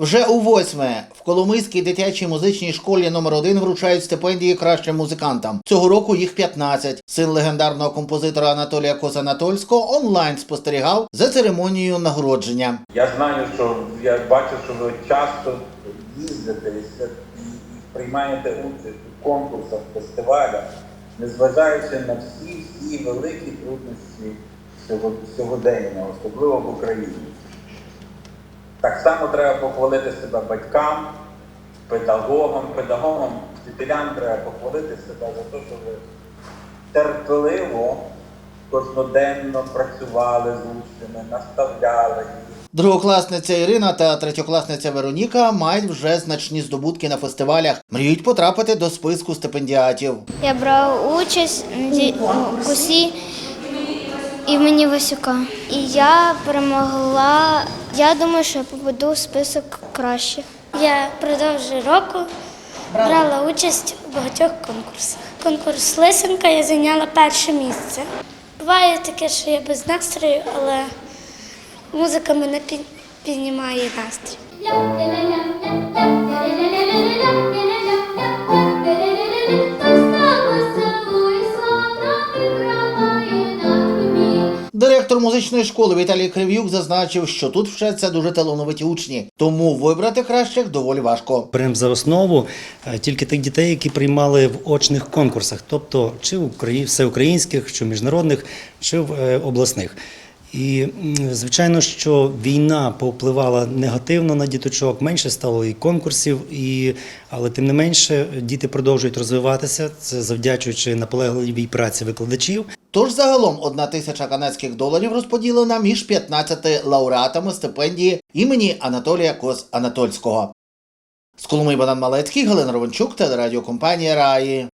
Вже у восьме в Коломийській дитячій музичній школі номер 1 вручають стипендії кращим музикантам. Цього року їх 15. Син легендарного композитора Анатолія Козанатольського онлайн спостерігав за церемонією нагородження. Я знаю, що я бачу, що ви часто їздите і приймаєте участь у конкурсах, фестивалях, незважаючи на всі всі великі труднощі сього- сьогодення, особливо в Україні. Так само треба похвалити себе батькам, педагогам, педагогам, вчителям треба похвалити себе за те, що ви терпеливо, кожноденно працювали з учнями, наставляли їх. Другокласниця Ірина та третьокласниця Вероніка мають вже значні здобутки на фестивалях. Мріють потрапити до списку стипендіатів. Я брав участь в кусі імені Васюка. І я перемогла. Я думаю, що я попаду в список краще. Я впродовж року брала участь у багатьох конкурсах. Конкурс Лисенка я зайняла перше місце. Буває таке, що я без настрою, але музика мене піднімає настрій. Директор музичної школи Віталій Крив'юк зазначив, що тут вчаться дуже талановиті учні, тому вибрати кращих доволі важко. Беремо за основу е, тільки тих дітей, які приймали в очних конкурсах, тобто чи в Украї- всеукраїнських, чи міжнародних, чи в е, обласних. І звичайно, що війна повпливала негативно на діточок, менше стало і конкурсів, і... але тим не менше діти продовжують розвиватися. Це завдячуючи наполегливій праці викладачів. Тож загалом одна тисяча канадських доларів розподілена між 15 лауреатами стипендії імені Анатолія Кос Анатольського. З Коломи Богдан Малецький, Галина Ровенчук, телерадіокомпанія Раї.